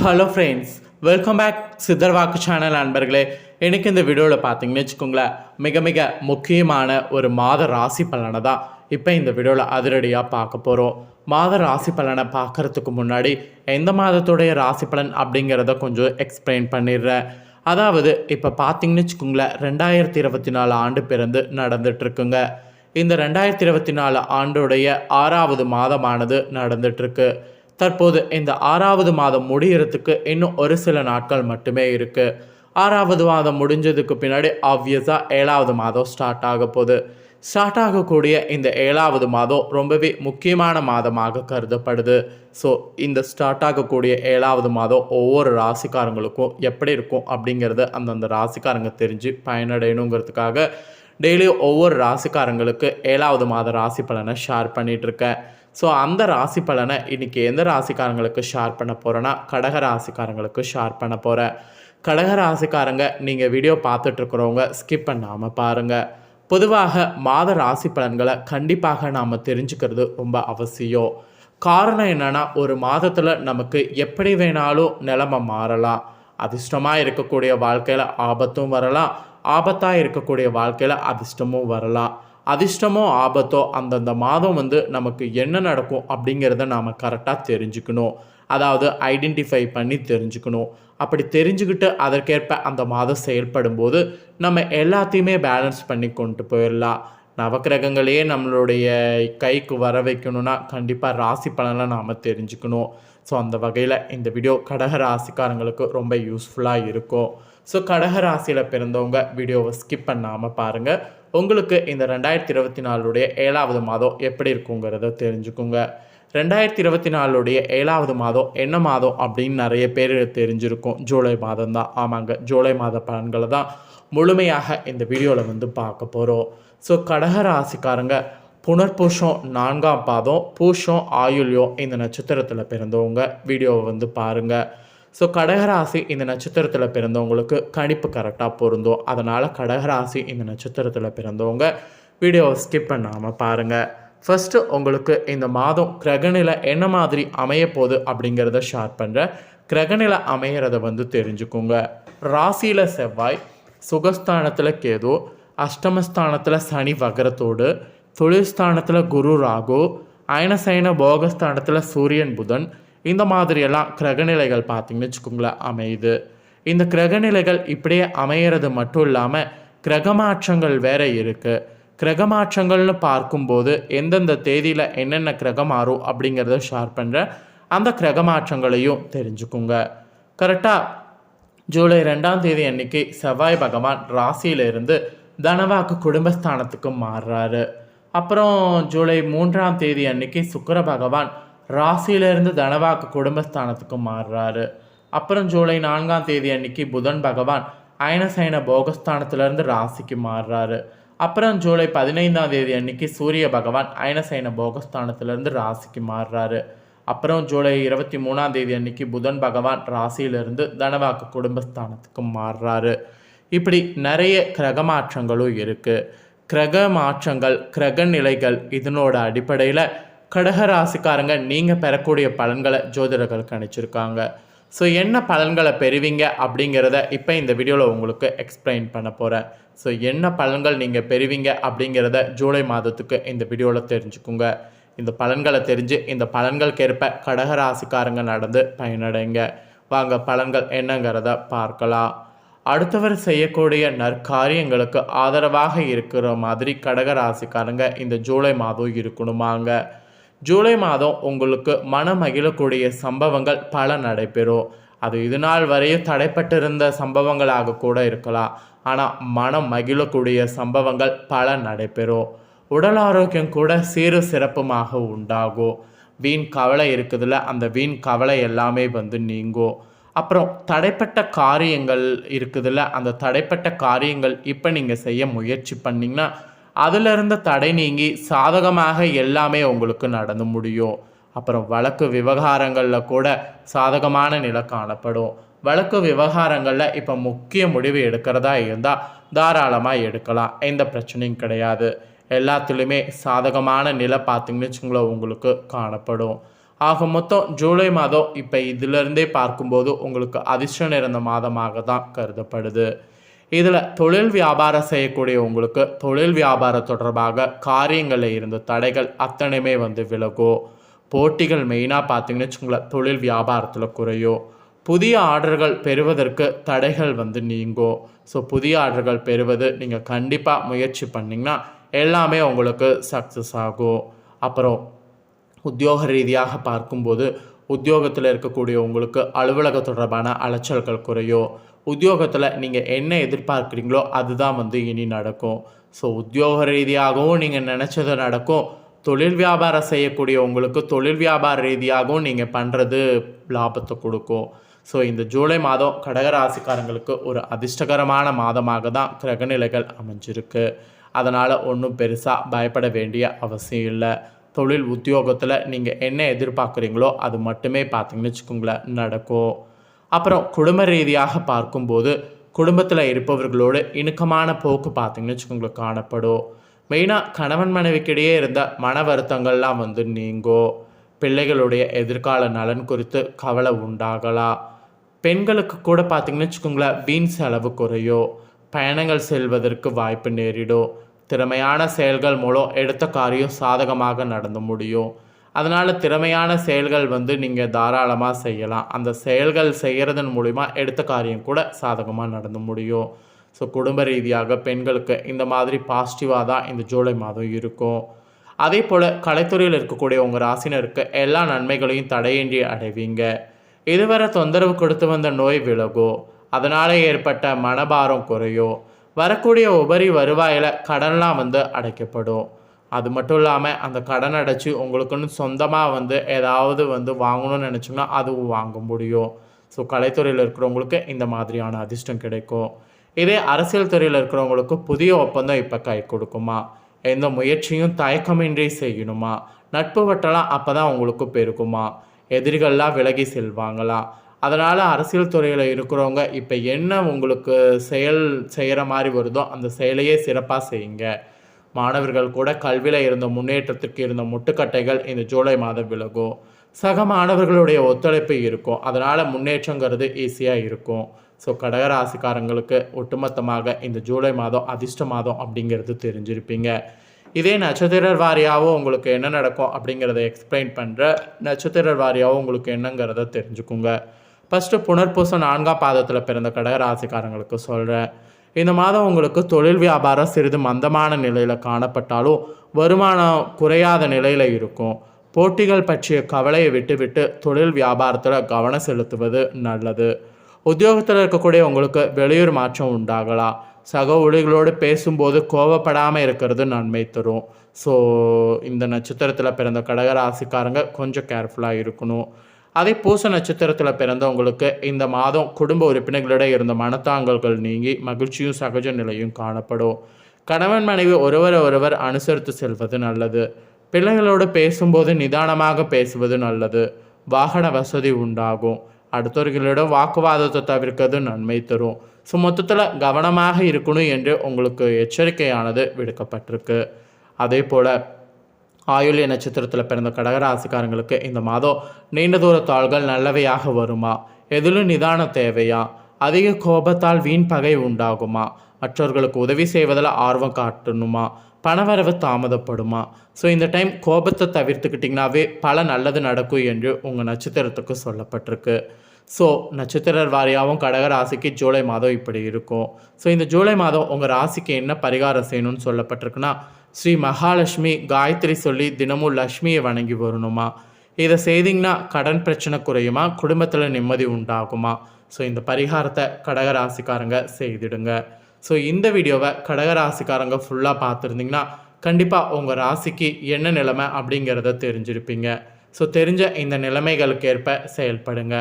Hello friends welcome back சித்தர்வாக்கு channel நண்பர்களே. எனக்கு இந்த வீடியோவில் பார்த்தீங்கன்னு வச்சுக்கோங்களேன் மிக மிக முக்கியமான ஒரு மாத ராசி பலனை தான் இப்போ இந்த வீடியோவில் அதிரடியாக பார்க்க போகிறோம் மாத ராசி பலனை பார்க்கறதுக்கு முன்னாடி எந்த மாதத்துடைய ராசி பலன் அப்படிங்கிறத கொஞ்சம் எக்ஸ்பிளைன் பண்ணிடுறேன். அதாவது இப்போ பார்த்தீங்கன்னு வச்சுக்கோங்களேன் ரெண்டாயிரத்தி இருபத்தி நாலு ஆண்டு பிறந்து நடந்துட்டுருக்குங்க. இந்த ரெண்டாயிரத்தி இருபத்தி நாலு ஆண்டுடைய ஆறாவது மாதமானது நடந்துட்டுருக்கு. தற்போது இந்த ஆறாவது மாதம் முடியறதுக்கு இன்னும் ஒரு சில நாட்கள் மட்டுமே இருக்குது ஆறாவது மாதம் முடிஞ்சதுக்கு பின்னாடி ஆப்வியஸாக ஏழாவது மாதம் ஸ்டார்ட் ஆக போகுது. ஸ்டார்ட் ஆகக்கூடிய இந்த ஏழாவது மாதம் ரொம்பவே முக்கியமான மாதமாக கருதப்படுது. ஸோ இந்த ஸ்டார்ட் ஆகக்கூடிய ஏழாவது மாதம் ஒவ்வொரு ராசிக்காரங்களுக்கும் எப்படி இருக்கும் அப்படிங்கிறத அந்தந்த ராசிக்காரங்க தெரிஞ்சு பயனடையணுங்கிறதுக்காக டெய்லி ஒவ்வொரு ராசிக்காரங்களுக்கு ஏழாவது மாத ராசி பலனை ஷேர் பண்ணிகிட்ருக்கேன் ஸோ அந்த ராசி பலனை இன்றைக்கி எந்த ராசிக்காரங்களுக்கு ஷேர் பண்ண போகிறேன்னா கடக ராசிக்காரங்களுக்கு ஷேர் பண்ண போகிறேன் கடக ராசிக்காரங்க நீங்கள் வீடியோ பார்த்துட்ருக்குறவங்க ஸ்கிப் பண்ணாமல் பாருங்கள் பொதுவாக மாத ராசி பலன்களை கண்டிப்பாக நாம் தெரிஞ்சுக்கிறது ரொம்ப அவசியம். காரணம் என்னென்னா ஒரு மாதத்தில் நமக்கு எப்படி வேணாலும் நிலமை மாறலாம். அதிர்ஷ்டமாக இருக்கக்கூடிய வாழ்க்கையில் ஆபத்தும் வரலாம். ஆபத்தாக இருக்கக்கூடிய வாழ்க்கையில் அதிர்ஷ்டமும் வரலாம். அதிர்ஷ்டமோ ஆபத்தோ அந்தந்த மாதம் வந்து நமக்கு என்ன நடக்கும் அப்படிங்கிறத நாம் கரெக்டாக தெரிஞ்சுக்கணும். அதாவது ஐடென்டிஃபை பண்ணி தெரிஞ்சுக்கணும். அப்படி தெரிஞ்சுக்கிட்டு அதற்கேற்ப அந்த மாதம் செயல்படும் போது நம்ம எல்லாத்தையுமே பேலன்ஸ் பண்ணி கொண்டு போயிடலாம். நவக்கிரகங்களையே நம்மளுடைய கைக்கு வர வைக்கணும்னா கண்டிப்பாக ராசி பலனை நாம் தெரிஞ்சுக்கணும். ஸோ அந்த வகையில் இந்த வீடியோ கடக ராசிக்காரங்களுக்கு ரொம்ப யூஸ்ஃபுல்லாக இருக்கும். ஸோ கடகராசியில் பிறந்தவங்க வீடியோவை ஸ்கிப் பண்ணாமல் பாருங்கள் உங்களுக்கு இந்த ரெண்டாயிரத்தி இருபத்தி நாலுடைய ஏழாவது மாதம் எப்படி இருக்குங்கிறத தெரிஞ்சுக்குங்க. ரெண்டாயிரத்தி இருபத்தி நாலுடைய ஏழாவது மாதம் என்ன மாதம் அப்படின்னு நிறைய பேர் தெரிஞ்சிருக்கும். ஜூலை மாதம் தான். ஆமாங்க ஜூலை மாத பலன்களை தான் முழுமையாக இந்த வீடியோவில் வந்து பார்க்க போகிறோம் ஸோ கடக ராசிக்காரங்க புனர்பூஷம் நான்காம் பாதம் பூஷம் ஆயுள்யம் இந்த நட்சத்திரத்தில் பிறந்தவங்க வீடியோவை வந்து பாருங்கள் ஸோ கடகராசி இந்த நட்சத்திரத்தில் பிறந்தவங்களுக்கு கணிப்பு கரெக்டாக பொருந்தும். அதனால் கடகராசி இந்த நட்சத்திரத்தில் பிறந்தவங்க வீடியோவை ஸ்கிப் பண்ணாமல் பாருங்கள் ஃபஸ்ட்டு உங்களுக்கு இந்த மாதம் கிரகநிலை என்ன மாதிரி அமைய போகுது அப்படிங்கிறத ஷேர் பண்ணுறேன் கிரகநிலை அமையிறத வந்து தெரிஞ்சுக்கோங்க. ராசியில் செவ்வாய் சுகஸ்தானத்தில் கேது அஷ்டமஸ்தானத்தில் சனி வகரத்தோடு தொழில்ஸ்தானத்தில் குரு ராகு அயனசைன போகஸ்தானத்தில் சூரியன் புதன் இந்த மாதிரியெல்லாம் கிரகநிலைகள் பார்த்திங்கன்னு வச்சுக்கோங்களேன் அமையுது. இந்த கிரகநிலைகள் இப்படியே அமையிறது மட்டும் இல்லாமல் கிரகமாற்றங்கள் வேற இருக்குது கிரகமாற்றங்கள்னு பார்க்கும்போது எந்தெந்த தேதியில் என்னென்ன கிரகம் மாறும் அப்படிங்கிறத ஷேர் பண்ணுறேன் அந்த கிரகமாற்றங்களையும் தெரிஞ்சுக்குங்க. கரெக்டாக ஜூலை ரெண்டாம் தேதி அன்னைக்கு செவ்வாய் பகவான் ராசியிலிருந்து தனவாக்கு குடும்பஸ்தானத்துக்கு மாறுறாரு. அப்புறம் ஜூலை மூன்றாம் தேதி அன்னைக்கு சுக்கர பகவான் ராசியிலிருந்து தனவாக்கு குடும்பஸ்தானத்துக்கு மாறுறாரு. அப்புறம் ஜூலை நான்காம் தேதி அன்னைக்கு புதன் பகவான் அயனசைன போகஸ்தானத்திலிருந்து ராசிக்கு மாறுறாரு. அப்புறம் ஜூலை பதினைந்தாம் தேதி அன்னைக்கு சூரிய பகவான் அயனசைன போகஸ்தானத்திலிருந்து ராசிக்கு மாறுறாரு. அப்புறம் ஜூலை இருபத்தி மூணாம் தேதி அன்னைக்கு புதன் பகவான் ராசியிலிருந்து தனவாக்கு குடும்பஸ்தானத்துக்கு மாறுறாரு. இப்படி நிறைய கிரக மாற்றங்களும் இருக்குது கிரக மாற்றங்கள் கிரக நிலைகள் இதனோட அடிப்படையில் கடகராசிக்காரங்க நீங்கள் பெறக்கூடிய பலன்களை ஜோதிடர்களுக்கு அனுப்பிச்சிருக்காங்க. ஸோ என்ன பலன்களை பெறுவீங்க அப்படிங்கிறத இப்போ இந்த வீடியோவில் உங்களுக்கு எக்ஸ்பிளைன் பண்ண போகிறேன் ஸோ என்ன பலன்கள் நீங்கள் பெறுவீங்க அப்படிங்கிறத ஜூலை மாதத்துக்கு இந்த வீடியோவில் தெரிஞ்சுக்குங்க. இந்த பலன்களை தெரிஞ்சு இந்த பலன்களுக்கேற்ப கடகராசிக்காரங்க நடந்து பயனடைங்க. வாங்க பலன்கள் என்னங்கிறத பார்க்கலாம். அடுத்தவர் செய்யக்கூடிய நற்காரியங்களுக்கு ஆதரவாக இருக்கிற மாதிரி கடகராசிக்காரங்க இந்த ஜூலை மாதம் இருக்கணுமாங்க. ஜூலை மாதம் உங்களுக்கு மன மகிழக்கூடிய சம்பவங்கள் பல நடைபெறும். அது இது நாள் வரையும் தடைப்பட்டிருந்த சம்பவங்களாக கூட இருக்கலாம். ஆனால் மனம் மகிழக்கூடிய சம்பவங்கள் பல நடைபெறும். உடல் ஆரோக்கியம் கூட சீரு சிறப்புமாக உண்டாகும். வீண் கவலை இருக்குதுல்ல அந்த வீண் கவலை எல்லாமே வந்து நீங்கும். அப்புறம் தடைப்பட்ட காரியங்கள் இருக்குதுல்ல அந்த தடைப்பட்ட காரியங்கள் இப்போ நீங்கள் செய்ய முயற்சி பண்ணிங்கன்னா அதில் இருந்த தடை நீங்கி சாதகமாக எல்லாமே உங்களுக்கு நடந்து முடியும். அப்புறம் வழக்கு விவகாரங்களில் கூட சாதகமான நிலை காணப்படும். வழக்கு விவகாரங்களில் இப்போ முக்கிய முடிவு எடுக்கிறதா இருந்தால் தாராளமாக எடுக்கலாம். எந்த பிரச்சனையும் கிடையாது. எல்லாத்துலேயுமே சாதகமான நிலை பார்த்திங்கன்னு வச்சுங்களேன் உங்களுக்கு காணப்படும். ஆக மொத்தம் ஜூலை மாதம் இப்போ இதிலிருந்தே பார்க்கும்போது உங்களுக்கு அதிர்ஷ்டம் இருந்த மாதமாக தான் கருதப்படுது. இதில் தொழில் வியாபாரம் செய்யக்கூடிய உங்களுக்கு தொழில் வியாபாரம் தொடர்பாக காரியங்களில் இருந்த தடைகள் அத்தனையுமே வந்து விலகும். போட்டிகள் மெயினாக பார்த்தீங்கன்னு வச்சுக்கோங்களேன் தொழில் வியாபாரத்தில் குறையும். புதிய ஆர்டர்கள் பெறுவதற்கு தடைகள் வந்து நீங்கும். ஸோ புதிய ஆர்டர்கள் பெறுவது நீங்கள் கண்டிப்பாக முயற்சி பண்ணிங்கன்னா எல்லாமே உங்களுக்கு சக்ஸஸ் ஆகும். அப்புறம் உத்தியோக ரீதியாக பார்க்கும்போது உத்தியோகத்தில் இருக்கக்கூடிய உங்களுக்கு அலுவலக தொடர்பான அலைச்சல்கள் குறையும். உத்தியோகத்தில் நீங்கள் என்ன எதிர்பார்க்குறீங்களோ அதுதான் வந்து இனி நடக்கும். ஸோ உத்தியோக ரீதியாகவும் நீங்கள் நினச்சது நடக்கும். தொழில் வியாபாரம் செய்யக்கூடிய உங்களுக்கு தொழில் வியாபார ரீதியாகவும் நீங்கள் பண்ணுறது லாபத்தை கொடுக்கும். ஸோ இந்த ஜூலை மாதம் கடகராசிக்காரங்களுக்கு ஒரு அதிர்ஷ்டகரமான மாதமாக தான் கிரகநிலைகள் அமைஞ்சிருக்கு. அதனால் ஒன்றும் பெருசாக பயப்பட வேண்டிய அவசியம் இல்லை. தொழில் உத்தியோகத்தில் நீங்கள் என்ன எதிர்பார்க்குறீங்களோ அது மட்டுமே பார்த்தீங்கன்னு வச்சுக்கோங்களேன் நடக்கும். அப்புறம் குடும்ப ரீதியாக பார்க்கும்போது குடும்பத்தில் இருப்பவர்களோடு இணுக்கமான போக்கு பார்த்தீங்கன்னு வச்சுக்கோங்களேன் காணப்படும். மெயினாக கணவன் மனைவிக்கிடையே இருந்த மன வருத்தங்கள்லாம் வந்து நீங்கோ பிள்ளைகளுடைய எதிர்கால நலன் குறித்து கவலை உண்டாகலாம் பெண்களுக்கு கூட பார்த்தீங்கன்னு வச்சுக்கோங்களேன் வீண் செலவு குறையும் பயணங்கள் செல்வதற்கு வாய்ப்பு நேரிடும் திறமையான செயல்கள் மூலம் எடுத்த காரியம் சாதகமாக நடந்து முடியும்? அதனால் திறமையான செயல்கள் வந்து நீங்கள் தாராளமாக செய்யலாம். அந்த செயல்கள் செய்கிறதன் மூலிமா எடுத்த காரியம் கூட சாதகமாக நடந்து முடியும். ஸோ குடும்ப ரீதியாக பெண்களுக்கு இந்த மாதிரி பாசிட்டிவாக தான் இந்த ஜூலை மாதம் இருக்கும். அதே போல் கலைத்துறையில் இருக்கக்கூடிய உங்கள் ராசினருக்கு எல்லா நன்மைகளையும் தடையின்றி அடைவீங்க. இதுவரை தொந்தரவு கொடுத்து வந்த நோய் விலகோ அதனால் ஏற்பட்ட மனபாரம் குறையும் வரக்கூடிய உபரி வருவாயில் கடன்லாம் வந்து அடைக்கப்படும். அது மட்டும் இல்லாமல் அந்த கடன் அடைச்சி உங்களுக்குன்னு சொந்தமாக வந்து ஏதாவது வந்து வாங்கணும்னு நினச்சோம்னா அதுவும் வாங்க முடியும். ஸோ கலைத்துறையில் இருக்கிறவங்களுக்கு இந்த மாதிரியான அதிர்ஷ்டம் கிடைக்கும். இதே அரசியல் துறையில் இருக்கிறவங்களுக்கு புதிய ஒப்பந்தம் இப்போ கை கொடுக்குமா? எந்த முயற்சியும் தயக்கமின்றி செய்யணுமா? நட்பு வட்டலாம் அப்போ தான் உங்களுக்கு பெருகுமா எதிரிகள்லாம் விலகி செல்வாங்களா? அதனால் அரசியல் துறையில் இருக்கிறவங்க இப்போ என்ன உங்களுக்கு செயல் செய்கிற மாதிரி வருதோ அந்த செயலையே சிறப்பாக செய்யுங்க. மாணவர்கள் கூட கல்வியில் இருந்த முன்னேற்றத்திற்கு இருந்த முட்டுக்கட்டைகள் இந்த ஜூலை மாதம் விலகும். சக மாணவர்களுடைய ஒத்துழைப்பு இருக்கும். அதனால் முன்னேற்றங்கிறது ஈஸியாக இருக்கும். ஸோ கடகராசிக்காரங்களுக்கு ஒட்டுமொத்தமாக இந்த ஜூலை மாதம் அதிர்ஷ்ட மாதம் அப்படிங்கிறது தெரிஞ்சிருப்பீங்க. இதே நட்சத்திரர் வாரியாகவும் உங்களுக்கு என்ன நடக்கும் அப்படிங்கிறத எக்ஸ்பிளைன் பண்ணுற நட்சத்திரர் வாரியாகவும் உங்களுக்கு என்னங்கிறத தெரிஞ்சுக்குங்க. ஃபஸ்ட்டு புனர்பூசம் நான்காம் பாதத்தில் பிறந்த கடகராசிக்காரங்களுக்கு சொல்கிறேன் இந்த மாதம் உங்களுக்கு தொழில் வியாபாரம் சிறிது மந்தமான நிலையில் காணப்பட்டாலும் வருமானம் குறையாத நிலையில் இருக்கும். போட்டிகள் பற்றிய கவலையை விட்டுவிட்டு தொழில் வியாபாரத்தில் கவனம் செலுத்துவது நல்லது. உத்தியோகத்தில் இருக்கக்கூடிய உங்களுக்கு வெளியூர் மாற்றம் உண்டாகலாம். சக ஊழியர்களோடு பேசும்போது கோவப்படாமல் இருக்கிறது நன்மை தரும். ஸோ இந்த நட்சத்திரத்தில் பிறந்த கடகராசிக்காரங்க கொஞ்சம் கேர்ஃபுல்லாக இருக்கணும். அதே பூச நட்சத்திரத்தில் பிறந்தவங்களுக்கு இந்த மாதம் குடும்ப உறுப்பினர்களிடையே இருந்த மனத்தாங்கல்கள் நீங்கி மகிழ்ச்சியும் சகஜ நிலையும் காணப்படும். கணவன் மனைவி ஒருவரை ஒருவர் அனுசரித்து செல்வது நல்லது. பிள்ளைகளோடு பேசும்போது நிதானமாக பேசுவது நல்லது. வாகன வசதி உண்டாகும். அடுத்தவர்களிடம் வாக்குவாதத்தை தவிர்க்கிறது நன்மை தரும். ஸோ மொத்தத்தில் கவனமாக இருக்கணும் என்று உங்களுக்கு எச்சரிக்கையானது விடுக்கப்பட்டிருக்கு. அதே போல் ஆயுள்ய நட்சத்திரத்தில் பிறந்த கடகராசிக்காரங்களுக்கு இந்த மாதம் நீண்ட தூர தாள்கள் நல்லவையாக வருமா? எதிலும் நிதானம் தேவையா? அதிக கோபத்தால் வீண் பகை உண்டாகுமா? மற்றவர்களுக்கு உதவி செய்வதில் ஆர்வம் காட்டணுமா? பணவரவு தாமதப்படுமா? ஸோ இந்த டைம் கோபத்தை தவிர்த்துக்கிட்டிங்கனாவே பல நல்லது நடக்கும் என்று உங்கள் நட்சத்திரத்துக்கு சொல்லப்பட்டிருக்கு. ஸோ நட்சத்திரர் வாரியாகவும் கடக ராசிக்கு ஜூலை மாதம் இப்படி இருக்கும். ஸோ இந்த ஜூலை மாதம் உங்கள் ராசிக்கு என்ன பரிகாரம் செய்யணும்னு சொல்லப்பட்டிருக்குன்னா ஸ்ரீ மகாலட்சுமி காயத்ரி சொல்லி தினமும் லக்ஷ்மியை வணங்கி வரணுமா? இதை செய்திங்கன்னா கடன் பிரச்சனை குறையுமா? குடும்பத்தில் நிம்மதி உண்டாகுமா? ஸோ இந்த பரிகாரத்தை கடக ராசிக்காரங்க செய்திடுங்க. ஸோ இந்த வீடியோவை கடக ராசிக்காரங்க ஃபுல்லாக பார்த்துருந்தீங்கன்னா கண்டிப்பாக உங்கள் ராசிக்கு என்ன நிலைமை அப்படிங்கிறத தெரிஞ்சிருப்பீங்க. ஸோ தெரிஞ்ச இந்த நிலைமைகளுக்கு ஏற்ப செயல்படுங்க.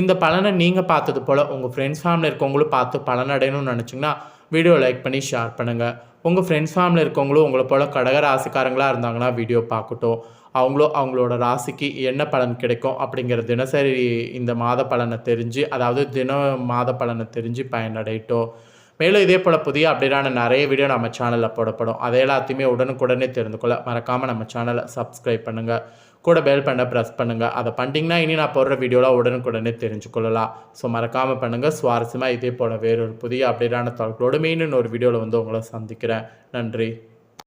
இந்த பலனை நீங்கள் பார்த்தது போல் உங்கள் ஃப்ரெண்ட்ஸ் ஃபேமிலி இருக்கவங்களும் பார்த்து பலனடையணும்னு நினச்சிங்கன்னா வீடியோ லைக் பண்ணி ஷேர் பண்ணுங்கள் உங்கள் ஃப்ரெண்ட்ஸ் ஃபேமிலி இருக்கவங்களும் உங்களை போல் கடக ராசிக்காரங்களாக இருந்தாங்கன்னா வீடியோ பார்க்கட்டும். அவங்களும் அவங்களோட ராசிக்கு என்ன பலன் கிடைக்கும் அப்படிங்கிற தினசரி இந்த மாத பலனை தெரிஞ்சு அதாவது தின மாத பலனை தெரிஞ்சு பயனடையட்டும். மேலும் இதே போல் புதிய அப்படின்னா நிறைய வீடியோ நம்ம சேனலில் போடப்படும். அதை எல்லாத்தையுமே உடனுக்குடனே தெரிந்து கொள்ள மறக்காமல் நம்ம சேனலை சப்ஸ்கிரைப் பண்ணுங்கள் கூட பெல் பண்ண ப்ரெஸ் பண்ணுங்கள் அதை பண்ணிட்டீங்கன்னா இனி நான் போடுற வீடியோலாம் உடனுக்குடனே தெரிஞ்சுக்கொள்ளலாம். ஸோ மறக்காமல் பண்ணுங்கள் சுவாரஸ்யமாக இதே போல் வேறொரு புதிய அப்டேட்டான தகவலோடு மீண்டும் ஒரு வீடியோவில் வந்து உங்களை சந்திக்கிறேன். நன்றி.